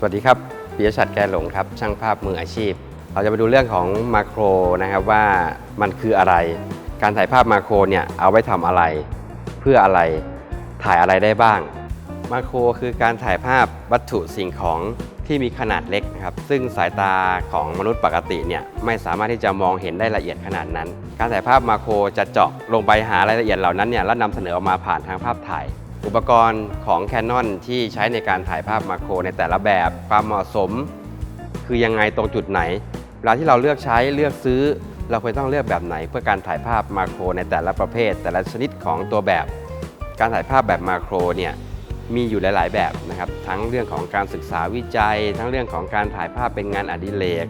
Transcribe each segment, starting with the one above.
สวัสดีครับปิยชัดแกหลงครับ ช่างภาพมืออาชีพ เราจะมาดูเรื่องของมาโครนะครับว่ามันคืออะไร การถ่ายภาพมาโครเนี่ยเอาไว้ทำอะไร เพื่ออะไรถ่ายอะไรได้บ้าง มาโครคือการถ่ายภาพวัตถุสิ่งของที่มีขนาดเล็กนะครับ ซึ่งสายตาของมนุษย์ปกติเนี่ยไม่สามารถที่จะมองเห็นได้ละเอียดขนาดนั้น การถ่ายภาพมาโครจะเจาะลงไปหารายละเอียดเหล่านั้นเนี่ยแล้วนำเสนอออกมาผ่านทางภาพถ่าย อุปกรณ์ของ Canon ที่ใช้ในการถ่ายภาพมาโครในแต่ละแบบความเหมาะสม คือยังไงตรงจุดไหน เวลาที่เราเลือกใช้เลือกซื้อ เราควรต้องเลือกแบบไหน เพื่อการถ่ายภาพมาโครในแต่ละประเภท แต่ละชนิดของตัวแบบ การถ่ายภาพแบบมาโครเนี่ยมีอยู่หลาย ๆ แบบนะครับทั้งเรื่องของการศึกษาวิจัย ทั้งเรื่องของการถ่ายภาพเป็นงานอดิเรก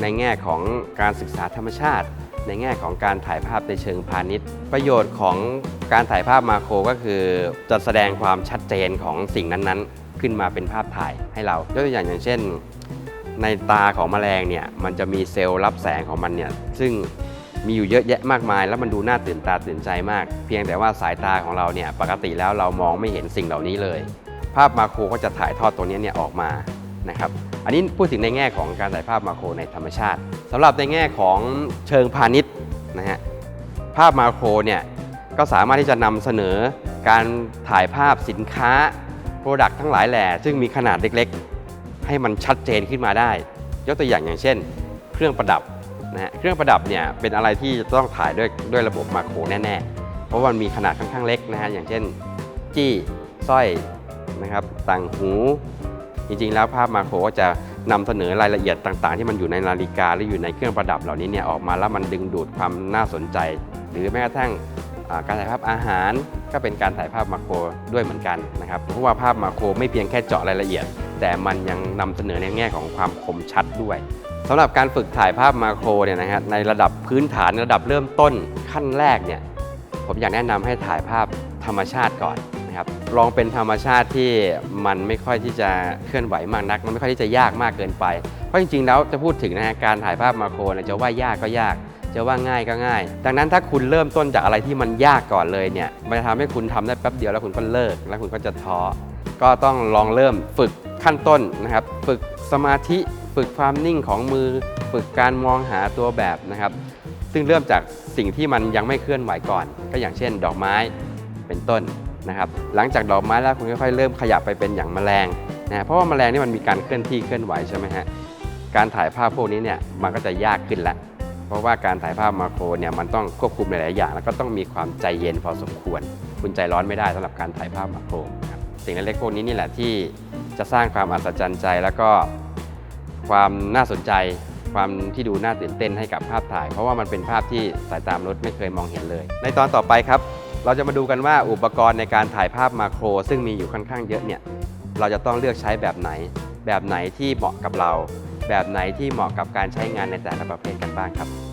ในแง่ของการศึกษาธรรมชาติ ในแง่ของการถ่ายภาพในเชิงพาณิชย์ ประโยชน์ของการถ่ายภาพมาโครก็คือจะแสดงความชัดเจนของสิ่งนั้นๆ ขึ้นมาเป็นภาพถ่ายให้เรายกตัวอย่างอย่างเช่น ในตาของแมลงเนี่ยมันจะมีเซลล์รับแสงของมันเนี่ยซึ่งมีอยู่เยอะแยะมากมาย แล้วมันดูน่าตื่นตาตื่นใจมาก เพียงแต่ว่าสายตาของเราเนี่ยปกติแล้วเรามองไม่เห็นสิ่งเหล่านี้เลย ภาพมาโครก็จะถ่ายทอดตรงนี้เนี่ยออกมา นะครับอันนี้พูดถึงในแง่ของการถ่ายภาพมาโครในธรรมชาติสำหรับในแง่ของเชิงพาณิชย์นะฮะภาพมาโครเนี่ยก็สามารถที่จะนำเสนอการถ่ายภาพสินค้าโปรดักต์ทั้งหลายแหล่ซึ่งมีขนาดเล็กๆ ให้มันชัดเจนขึ้นมาได้ ยกตัวอย่างอย่างเช่น เครื่องประดับนะฮะเครื่องประดับเนี่ยเป็นอะไรที่จะต้องถ่ายด้วยด้วยระบบมาโครแน่ๆ เพราะมันมีขนาดค่อนข้างเล็กนะฮะอย่างเช่น จี้สร้อยนะครับต่างหู จริงๆ แล้วภาพมาโครก็จะนำเสนอรายละเอียดต่างๆ ที่มันอยู่ในนาฬิกาหรืออยู่ในเครื่องประดับเหล่านี้เนี่ยออกมาแล้วมันดึงดูดความน่าสนใจ หรือแม้กระทั่งการถ่ายภาพอาหารก็เป็นการถ่ายภาพมาโครด้วยเหมือนกันนะครับเพราะว่าภาพมาโครไม่เพียงแค่เจาะรายละเอียด แต่มันยังนำเสนอในแง่ของความคมชัดด้วยสำหรับการฝึกถ่ายภาพมาโครเนี่ยนะฮะในระดับพื้นฐานระดับเริ่มต้นขั้นแรกเนี่ยผมอยากแนะนำให้ถ่ายภาพธรรมชาติก่อน ครับลองเป็นธรรมชาติที่มันไม่ค่อยที่จะเคลื่อนไหวมากนัก มันไม่ค่อยที่จะยากมากเกินไป เพราะจริงๆแล้วจะพูดถึงนะฮะการถ่ายภาพมาโครเนี่ยจะว่ายากก็ยากจะว่าง่ายก็ง่าย ดังนั้นถ้าคุณเริ่มต้นจากอะไรที่มันยากก่อนเลยเนี่ย มันจะทำให้คุณทำได้แป๊บเดียวแล้วคุณก็เลิก แล้วคุณก็จะท้อ ก็ต้องลองเริ่มฝึกขั้นต้นนะครับ ฝึกสมาธิ ฝึกความนิ่งของมือ ฝึกการมองหาตัวแบบนะครับ ซึ่งเริ่มจากสิ่งที่มันยังไม่เคลื่อนไหวก่อน ก็อย่างเช่น ดอกไม้ เป็นต้น นะครับหลังจากดอกไม้แล้วคุณค่อยๆเริ่มขยับไปเป็นอย่างแมลงนะเพราะว่าแมลงนี่มันมีการเคลื่อนที่เคลื่อนไหวใช่ไหมฮะการถ่ายภาพพวกนี้เนี่ยมันก็จะยากขึ้นแล้วเพราะว่าการถ่ายภาพมาโครเนี่ยมันต้องควบคุมหลายๆอย่าง แล้วก็ต้องมีความใจเย็นพอสมควร คุณใจร้อนไม่ได้สำหรับการถ่ายภาพมาโครครับสิ่งเล็กๆพวกนี้นี่แหละที่จะสร้างความอัศจรรย์ใจ แล้วก็ความน่าสนใจความที่ดูน่าตื่นเต้นให้กับภาพถ่าย เพราะว่ามันเป็นภาพที่สายตามนุษย์ไม่เคยมองเห็นเลย ในตอนต่อไปครับ เราจะมาดูกันว่าอุปกรณ์ในการถ่ายภาพมาโคร ซึ่งมีอยู่ค่อนข้างเยอะเนี่ยเราจะต้องเลือกใช้แบบไหน แบบไหนที่เหมาะกับเรา แบบไหนที่เหมาะกับการใช้งานในแต่ละประเภทกันบ้างครับ